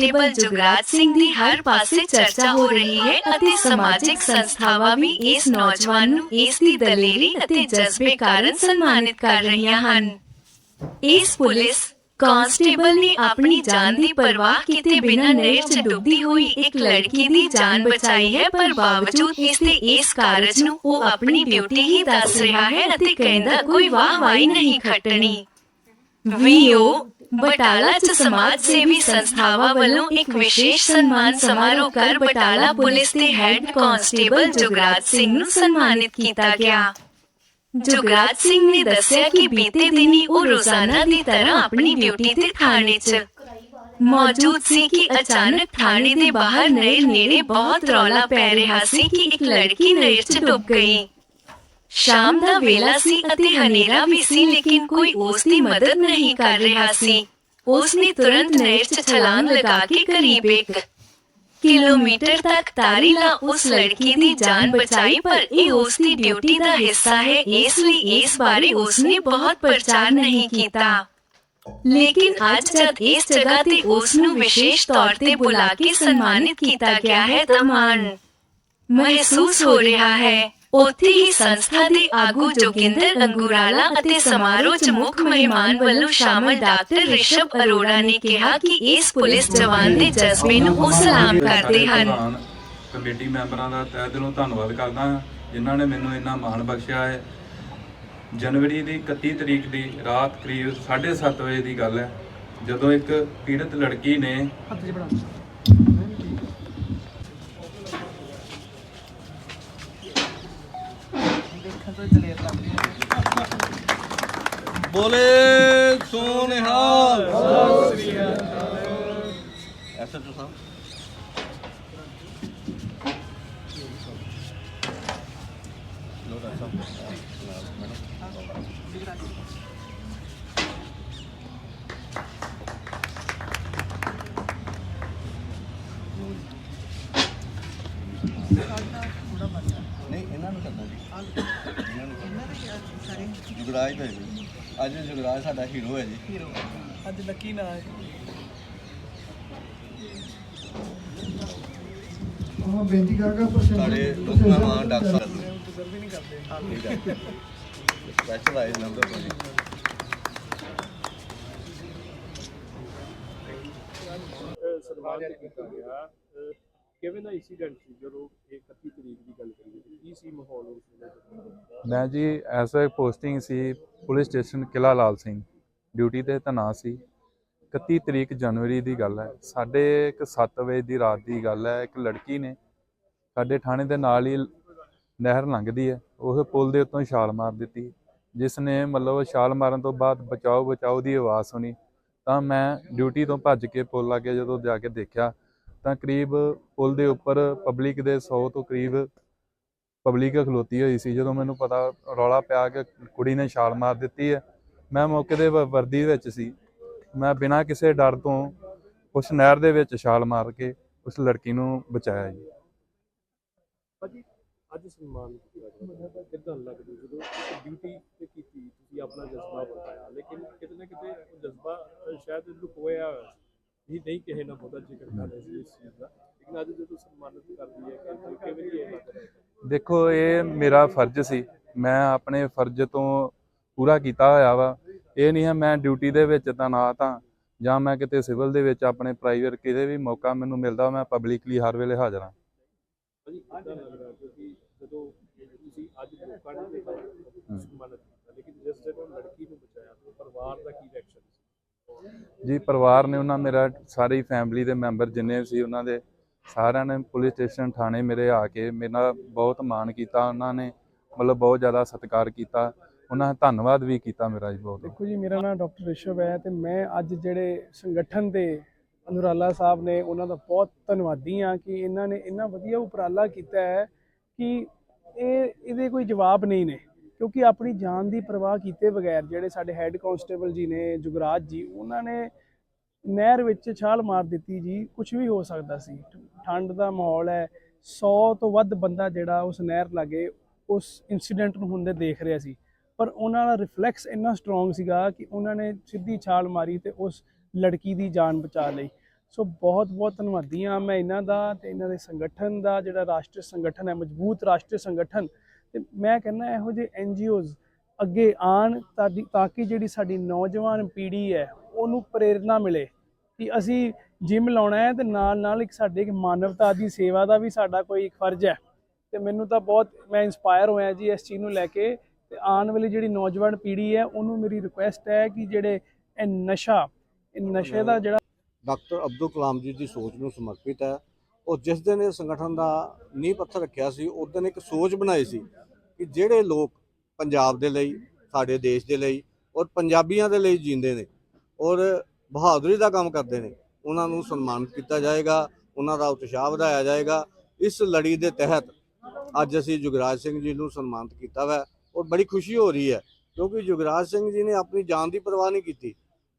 Constable Jugraj Singh ਦੀ ਹਰ ਪਾਸੇ ਚਰਚਾ ਹੋ ਰਹੀ ਹੈ ਅਤੇ ਸਮਾਜਿਕ ਸੰਸਥਾਵਾਂ ਵੀ ਇਸ ਨੌਜਵਾਨ ਨੂੰ ਇਸ ਦੀ ਦਲੇਰੀ ਅਤੇ ਜਜ਼ਬੇ ਕਾਰਨ ਸਨਮਾਨਿਤ ਕਰ ਰਹੀਆਂ ਹਨ। ਇਸ ਪੁਲਿਸ ਕਾਂਸਟੇਬਲ ਨੇ ਆਪਣੀ ਜਾਨ ਦੀ ਪਰਵਾਹ ਕੀਤੇ ਬਿਨਾਂ ਨਹਿਰ 'ਚ ਡੁੱਬਦੀ ਹੋਈ ਇੱਕ ਲੜਕੀ ਦੀ ਜਾਨ ਬਚਾਈ ਹੈ, ਪਰ ਬਾਵਜੂਦ ਇਸ ਦੇ ਇਸ ਕਾਰਜ ਨੂੰ ਉਹ ਆਪਣੀ ਡਿਊਟੀ ਹੀ ਦੱਸ ਰਿਹਾ ਹੈ ਅਤੇ ਕਹਿੰਦਾ ਕੋਈ ਵਾਹ ਵਾਹਵਾਈ ਨਹੀਂ ਖੱਟਣੀ। ਵੀਓ ਬਟਾਲਾ ਚ ਸਮਾਜ ਸੇਵੀ ਸੰਸਥਾਵਾਂ ਵੱਲੋਂ ਇੱਕ ਵਿਸ਼ੇਸ਼ ਸਨਮਾਨ ਸਮਾਰੋਹ ਕਰ ਬਟਾਲਾ ਪੁਲਿਸ ਦੇ ਹੈੱਡ ਕਾਂਸਟੇਬਲ ਜੁਗਰਾਜ ਸਿੰਘ ਨੂੰ ਸਨਮਾਨਿਤ ਕੀਤਾ ਗਿਆ ਜੁਗਰਾਜ ਸਿੰਘ ਨੇ ਦੱਸਿਆ ਕਿ ਬੀਤੇ ਦਿਨੀ ਉਹ ਰੋਜ਼ਾਨਾ ਦੀ ਤਰ੍ਹਾਂ ਆਪਣੀ ਡਿਊਟੀ ਤੇ ਥਾਣੇ 'ਚ ਮੌਜੂਦ ਸੀ ਕਿ ਅਚਾਨਕ ਥਾਣੇ ਦੇ ਬਾਹਰ ਨਹਿਰ ਨੇੜੇ ਬਹੁਤ ਰੌਲਾ ਪੈ ਰਿਹਾ ਸੀ ਕਿ ਇੱਕ ਲੜਕੀ ਨਹਿਰ 'ਚ ਡੁੱਬ ਗਈ ਸ਼ਾਮ ਦਾ ਵੇਲਾ ਸੀ ਅਤੇ ਹਨੇਰਾ ਵੀ ਸੀ ਲੇਕਿਨ ਕੋਈ ਉਸ ਦੀ ਮਦਦ ਨਹੀਂ ਕਰ ਰਿਹਾ ਸੀ ਉਸ ਨੇ ਤੁਰੰਤ ਨਹਿਰ 'ਚ ਛਲਾਂਗ ਲਗਾ ਕੇ ਕਰੀਬ ਇੱਕ ਕਿਲੋਮੀਟਰ ਤੱਕ ਤਾਰੀ ਲਾ ਉਸ ਲੜਕੀ ਦੀ ਜਾਨ ਬਚਾਈ ਪਰ ਇਹ ਉਸ ਦੀ ਡਿਊਟੀ ਦਾ ਹਿੱਸਾ ਹੈ ਇਸ ਲਈ ਇਸ ਬਾਰੇ ਉਸ ਨੇ ਬਹੁਤ ਪ੍ਰਚਾਰ ਨਹੀਂ ਕੀਤਾ ਲੇਕਿਨ ਅੱਜ ਜਦ ਇਸ ਜਗ੍ਹਾ ਤੇ ਉਸ ਨੂੰ ਵਿਸ਼ੇਸ਼ ਤੌਰ ਤੇ ਬੁਲਾ ਕੇ ਸਨਮਾਨਿਤ ਕੀਤਾ ਗਿਆ ਹੈ ਤਾਂ ਮਾਣ ਮਹਿਸੂਸ ਹੋ ਰਿਹਾ ਹੈ ਉੱਥੇ ਹੀ ਸੰਸਥਾ ਦੇ ਆਗੂ ਜੋਗਿੰਦਰ ਅੰਗੁਰਾਲਾ ਅਤੇ ਸਮਾਰੋਹ 'ਚ ਮੁੱਖ ਮਹਿਮਾਨ ਵੱਲੋਂ ਸ਼ਾਮਲ ਡਾਕਟਰ ਰਿਸ਼ਭ ਅਰੋੜਾ ਨੇ ਕਿਹਾ ਕਿ ਇਸ ਪੁਲਿਸ ਜਵਾਨ ਦੇ ਜਜ਼ਬੇ ਨੂੰ ਉਹ ਸਲਾਮ ਕਰਦੇ ਹਨ। ਕਮੇਟੀ ਮੈਂਬਰਾਂ ਦਾ ਤਹਿ ਦਿਲੋਂ ਧੰਨਵਾਦ ਕਰਦਾ ਹਾਂ ਜਿਨ੍ਹਾਂ ਨੇ ਮੈਨੂੰ ਇੰਨਾ ਮਾਣ ਬਖਸ਼ਿਆ ਹੈ। ਜਨਵਰੀ ਦੀ 31 ਤਰੀਕ ਦੀ ਰਾਤ ਕਰੀਬ 7:30 ਵਜੇ ਦੀ ਗੱਲ ਹੈ ਜਦੋਂ ਇੱਕ ਪੀੜਤ ਲੜਕੀ ਨੇ ਬੋਲੇ ਸੋਨਿਹਾਲ। ਐਸਐਚਓ ਸਾਹਿਬ। ਲੋ ਸਾਹਿਬ। ਮੈਡਮ ਨਹੀਂ ਇਹਨਾਂ ਨੂੰ ਕਰਨਾ ਜੀ ਇਹਨਾਂ ਨੂੰ ਕਰਨਾ ਜੁਗਰਾਜ ਦਾ ਜੀ। ਅੱਜ ਜੁਗਰਾਜ ਸਾਡਾ ਹੀਰੋ ਹੈ ਜੀ। ਅੱਜ ਲੱਕੀ ਨਾ ਹੈ? ਹਾਂ ਬੇਨਤੀ ਕਰਾਂਗਾ ਪਰ ਸਾਡੇ ਲੋਕਾਂ ਮਾਂ ਡਾਕਟਰ ਹੀ ਨਹੀਂ ਕਰਦੇ। ਠੀਕ ਹੈ। ਸਪੈਸ਼ਲ ਆਏ ਨੰਬਰ ਤੋਂ ਜੀ। ਸਨਮਾਨਿਤ ਕੀਤਾ ਗਿਆ। ਕਿਵੇਂ ਦਾ ਇੰਸੀਡੈਂਟ ਸੀ ਜਦੋਂ ਇਹ 31 ਤਰੀਕ ਦੀ ਗੱਲ ਕਰੀਏ ਤੇ ਕੀ ਸੀ ਮਾਹੌਲ ਉਸ ਵੇਲੇ? ਮੈਂ ਜੀ ਐਸ ਅ ਪੋਸਟਿੰਗ ਸੀ police station Qila Lal Singh. Duty ਤੇ ਤੈਨਾਤ ਸੀ। 31 ਤਰੀਕ ਜਨਵਰੀ ਦੀ ਗੱਲ ਹੈ। ਸਾਡੇ ਇੱਕ 7 ਵਜੇ ਦੀ ਰਾਤ ਦੀ ਗੱਲ ਹੈ। ਇੱਕ ਲੜਕੀ ਨੇ ਸਾਡੇ ਥਾਣੇ ਦੇ ਨਾਲ ਹੀ ਨਹਿਰ ਲੰਘਦੀ ਹੈ। ਉਸ ਪੁਲ ਦੇ ਉੱਤੋਂ ਛਾਲ ਮਾਰ ਦਿੱਤੀ। ਜਿਸ ਨੇ ਮਤਲਬ ਛਾਲ ਮਾਰਨ ਤੋਂ ਬਾਅਦ ਬਚਾਓ ਬਚਾਓ ਦੀ ਆਵਾਜ਼ ਸੁਣੀ। ਤਾਂ ਮੈਂ ਡਿਊਟੀ ਤੋਂ ਭੱਜ ਕੇ ਪੁਲ ਲਾਗੇ ਜਦੋਂ ਜਾ ਕੇ ਦੇਖਿਆ ਤਾਂ ਕਰੀਬ ਪੁਲ ਦੇ ਉੱਪਰ ਪਬਲਿਕ ਦੇ 100 ਤੋਂ ਕਰੀਬ ਪਬਲਿਕ ਖਲੋਤੀ ਹੋਈ ਸੀ। ਜਦੋਂ ਮੈਨੂੰ ਪਤਾ ਰੌਲਾ ਪਿਆ ਕਿ ਕੁੜੀ ਨੇ ਛਾਲ ਮਾਰ ਦਿੱਤੀ ਹੈ, ਮੈਂ ਮੌਕੇ ਦੇ ਵਰਦੀ ਵਿੱਚ ਸੀ। ਮੈਂ ਬਿਨਾਂ ਕਿਸੇ ਡਰ ਤੋਂ ਉਸ ਨਹਿਰ ਦੇ ਵਿੱਚ ਛਾਲ ਮਾਰ ਕੇ ਉਸ ਲੜਕੀ ਨੂੰ ਬਚਾਇਆ ਜੀ। ਭਾਜੀ, ਅੱਜ ਸਨਮਾਨ ਕਿਦਾਂ ਲੱਗਦਾ? ਜਦੋਂ ਡਿਊਟੀ ਤੇ ਕੀਤੀ, ਤੁਸੀਂ ਆਪਣਾ ਜਜ਼ਬਾ ਬਤਾਇਆ ਲੇਕਿਨ ਕਿਤੇ ਨਾ ਕਿਤੇ ਜਜ਼ਬਾ ਸ਼ਾਇਦ ਲੁਕੋਇਆ ਹੋਇਆ ਇਹ ਨਹੀਂ ਕਿਸੇ ਨਾਲ ਬਹੁਤਾ ਜ਼ਿਕਰ ਕਰ ਰਹੇ ਸੀ ਇਸ ਚੀਜ਼ ਦਾ। ਲੇਕਿਨ ਅੱਜ ਜਦੋਂ ਸਨਮਾਨਿਤ ਕਰਦੀ ਹੈ ਕਿ ਕਿਵੇਂ ਦੀ ਇਹ ਦੇਖੋ ਇਹ ਮੇਰਾ ਫਰਜ਼ ਸੀ। ਮੈਂ ਆਪਣੇ ਫਰਜ਼ ਤੋਂ ਪੂਰਾ ਕੀਤਾ ਹੋਇਆ ਵਾ। ਇਹ ਨਹੀਂ ਹੈ ਮੈਂ ਡਿਊਟੀ ਦੇ ਵਿੱਚ ਤੈਨਾਤ ਹਾਂ ਜਾਂ ਮੈਂ ਕਿਤੇ ਸਿਵਲ ਦੇ ਵਿੱਚ ਆਪਣੇ ਪ੍ਰਾਈਵੇਟ ਕਿਤੇ ਵੀ ਮੌਕਾ ਮੈਨੂੰ ਮਿਲਦਾ ਮੈਂ ਪਬਲਿਕਲੀ ਹਰ ਵੇਲੇ ਹਾਜ਼ਰ ਹਾਂ। ਭਾਜੀ ਕਿਦਾਂ ਲੱਗ ਰਿਹਾ? ਕਿਉਂਕਿ ਜਦੋਂ ਤੁਸੀਂ ਅੱਜ ਲੋਕਾਂ ਨੇ ਦੇਖਿਆ ਸਨਮਾਨਿਤ ਕੀਤਾ ਲੇਕਿਨ ਜਿਸ ਜਦੋਂ ਲੜਕੀ ਨੂੰ ਬਚਾਇਆ ਤਾਂ ਪਰਿਵਾਰ ਦਾ ਕੀ ਰਿਐਕਸ਼ਨ ਸੀ ਜੀ, ਪਰਿਵਾਰ ਨੇ ਉਹਨਾਂ ਮੇਰਾ, ਸਾਰੀ ਫੈਮਿਲੀ ਦੇ ਮੈਂਬਰ ਜਿੰਨੇ ਸੀ, ਉਹਨਾਂ ਦੇ ਸਾਰਿਆਂ ਨੇ ਪੁਲਿਸ ਸਟੇਸ਼ਨ ਥਾਣੇ ਮੇਰੇ ਆ ਕੇ ਮੇਰਾ ਬਹੁਤ ਮਾਣ ਕੀਤਾ, ਉਹਨਾਂ ਨੇ ਮਤਲਬ ਬਹੁਤ ਜ਼ਿਆਦਾ ਸਤਿਕਾਰ ਕੀਤਾ, ਉਹਨਾਂ ਨੇ ਧੰਨਵਾਦ ਵੀ ਕੀਤਾ ਮੇਰਾ ਜੀ ਬਹੁਤ। ਦੇਖੋ ਜੀ, ਮੇਰਾ ਨਾਮ ਡਾਕਟਰ ਰਿਸ਼ਵ ਹੈ ਤੇ ਮੈਂ ਅੱਜ ਜਿਹੜੇ ਸੰਗਠਨ ਦੇ ਅਨੁਰਾਲਾ ਸਾਹਿਬ ਨੇ ਉਹਨਾਂ ਦਾ ਬਹੁਤ ਧੰਨਵਾਦੀ ਹਾਂ ਕਿ ਇਹਨਾਂ ਨੇ ਇੰਨਾ ਵਧੀਆ ਉਪਰਾਲਾ ਕੀਤਾ ਹੈ ਕਿ ਇਹ, ਇਹਦੇ ਕੋਈ ਜਵਾਬ ਨਹੀਂ ਨੇ। ਕਿਉਂਕਿ ਆਪਣੀ ਜਾਨ ਦੀ ਪਰਵਾਹ ਕੀਤੇ ਬਗੈਰ ਜਿਹੜੇ ਸਾਡੇ ਹੈੱਡ ਕਾਂਸਟੇਬਲ ਜੀ ਨੇ, ਜੁਗਰਾਜ ਜੀ, ਉਹਨਾਂ ਨੇ ਨਹਿਰ ਵਿੱਚ ਛਾਲ ਮਾਰ ਦਿੱਤੀ ਜੀ ਕੁਝ ਵੀ ਹੋ ਸਕਦਾ ਸੀ। ਠੰਡ ਦਾ ਮਾਹੌਲ ਹੈ 100 ਤੋਂ ਵੱਧ ਬੰਦਾ ਜਿਹੜਾ ਉਸ ਨਹਿਰ ਲਾਗੇ ਉਸ ਇਨਸੀਡੈਂਟ ਨੂੰ ਹੁੰਦੇ ਦੇਖ ਰਿਹਾ ਸੀ। ਪਰ ਉਹਨਾਂ ਦਾ ਰਿਫਲੈਕਸ ਇੰਨਾ ਸਟਰੋਂਗ ਸੀਗਾ ਕਿ ਉਹਨਾਂ ਨੇ ਸਿੱਧੀ ਛਾਲ ਮਾਰੀ ਤੇ ਉਸ ਲੜਕੀ ਦੀ ਜਾਨ ਬਚਾ ਲਈ। ਸੋ ਬਹੁਤ ਬਹੁਤ ਧੰਨਵਾਦੀ ਹਾਂ ਮੈਂ ਇਹਨਾਂ ਦਾ ਤੇ ਇਹਨਾਂ ਦੇ ਸੰਗਠਨ ਦਾ, ਜਿਹੜਾ ਰਾਸ਼ਟਰੀ ਸੰਗਠਨ ਹੈ, ਮਜ਼ਬੂਤ ਰਾਸ਼ਟਰੀ ਸੰਗਠਨ ਤੇ ਮੈਂ ਕਹਿੰਦਾ ਇਹੋ ਜਿਹੇ ਐਨਜੀਓਜ਼ ਅੱਗੇ ਆਣ ਤਾਂ ਕਿ ਜਿਹੜੀ ਸਾਡੀ ਨੌਜਵਾਨ ਪੀੜ੍ਹੀ ਹੈ, ਉਹਨੂੰ ਪ੍ਰੇਰਣਾ ਮਿਲੇ ਕਿ ਅਸੀਂ ਜਿਮ ਲਾਉਣਾ ਹੈ ਤੇ ਨਾਲ ਨਾਲ ਇੱਕ ਸਾਡੇ ਇੱਕ ਮਾਨਵਤਾ ਦੀ ਸੇਵਾ ਦਾ ਵੀ ਸਾਡਾ ਕੋਈ ਇੱਕ ਫਰਜ਼ ਹੈ। ਤੇ ਮੈਨੂੰ ਤਾਂ ਬਹੁਤ ਮੈਂ ਇਨਸਪਾਇਰ ਹੋਇਆ ਜੀ ਇਸ ਚੀਜ਼ ਨੂੰ ਲੈ ਕੇ ਤੇ ਆਉਣ ਵਾਲੀ ਜਿਹੜੀ ਨੌਜਵਾਨ ਪੀੜ੍ਹੀ ਹੈ, ਉਹਨੂੰ ਮੇਰੀ ਰਿਕੁਐਸਟ ਹੈ ਕਿ ਜਿਹੜੇ ਇਹ ਨਸ਼ਾ ਇਹ ਨਸ਼ੇ ਦਾ ਜਿਹੜਾ ਡਾਕਟਰ ਅਬਦੁਲ ਕਲਾਮ ਜੀ ਦੀ ਸੋਚ ਨੂੰ ਸਮਰਪਿਤ ਹੈ। ਉਹ ਜਿਸ ਦਿਨ ਇਹ ਸੰਗਠਨ ਦਾ ਨੀਂਹ ਪੱਥਰ ਰੱਖਿਆ ਸੀ, ਉਸ ਦਿਨ ਇੱਕ ਸੋਚ ਬਣਾਈ ਸੀ ਕਿ ਜਿਹੜੇ ਲੋਕ ਪੰਜਾਬ ਦੇ ਲਈ, ਸਾਡੇ ਦੇਸ਼ ਦੇ ਲਈ ਔਰ ਪੰਜਾਬੀਆਂ ਦੇ ਲਈ ਜੀਂਦੇ ਨੇ ਔਰ ਬਹਾਦਰੀ ਦਾ ਕੰਮ ਕਰਦੇ ਨੇ, ਉਹਨਾਂ ਨੂੰ ਸਨਮਾਨਿਤ ਕੀਤਾ ਜਾਏਗਾ, ਉਹਨਾਂ ਦਾ ਉਤਸ਼ਾਹ ਵਧਾਇਆ ਜਾਏਗਾ। ਇਸ ਲੜੀ ਦੇ ਤਹਿਤ ਅੱਜ ਅਸੀਂ ਜੁਗਰਾਜ ਸਿੰਘ ਜੀ ਨੂੰ ਸਨਮਾਨਿਤ ਕੀਤਾ ਵਾ ਔਰ ਬੜੀ ਖੁਸ਼ੀ ਹੋ ਰਹੀ ਹੈ ਕਿਉਂਕਿ ਜੁਗਰਾਜ ਸਿੰਘ ਜੀ ਨੇ ਆਪਣੀ ਜਾਨ ਦੀ ਪਰਵਾਹ ਨਹੀਂ ਕੀਤੀ।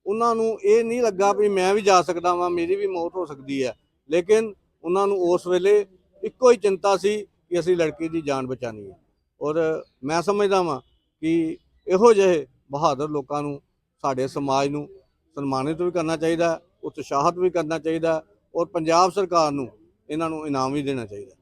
ਉਹਨਾਂ ਨੂੰ ਇਹ ਨਹੀਂ ਲੱਗਾ ਵੀ ਮੈਂ ਵੀ ਜਾ ਸਕਦਾ ਵਾਂ, ਮੇਰੀ ਵੀ ਮੌਤ ਹੋ ਸਕਦੀ ਹੈ। ਲੇਕਿਨ ਉਹਨਾਂ ਨੂੰ ਉਸ ਵੇਲੇ ਇੱਕੋ ਹੀ ਚਿੰਤਾ ਸੀ ਕਿ ਅਸੀਂ ਲੜਕੀ ਦੀ ਜਾਨ ਬਚਾਣੀ ਹੈ। ਔਰ ਮੈਂ ਸਮਝਦਾ ਵਾਂ ਕਿ ਇਹੋ ਜਿਹੇ ਬਹਾਦਰ ਲੋਕਾਂ ਨੂੰ ਸਾਡੇ ਸਮਾਜ ਨੂੰ ਸਨਮਾਨਿਤ ਵੀ ਕਰਨਾ ਚਾਹੀਦਾ ਹੈ, ਉਤਸ਼ਾਹਿਤ ਵੀ ਕਰਨਾ ਚਾਹੀਦਾ ਔਰ ਪੰਜਾਬ ਸਰਕਾਰ ਨੂੰ ਇਹਨਾਂ ਨੂੰ ਇਨਾਮ ਵੀ ਦੇਣਾ ਚਾਹੀਦਾ।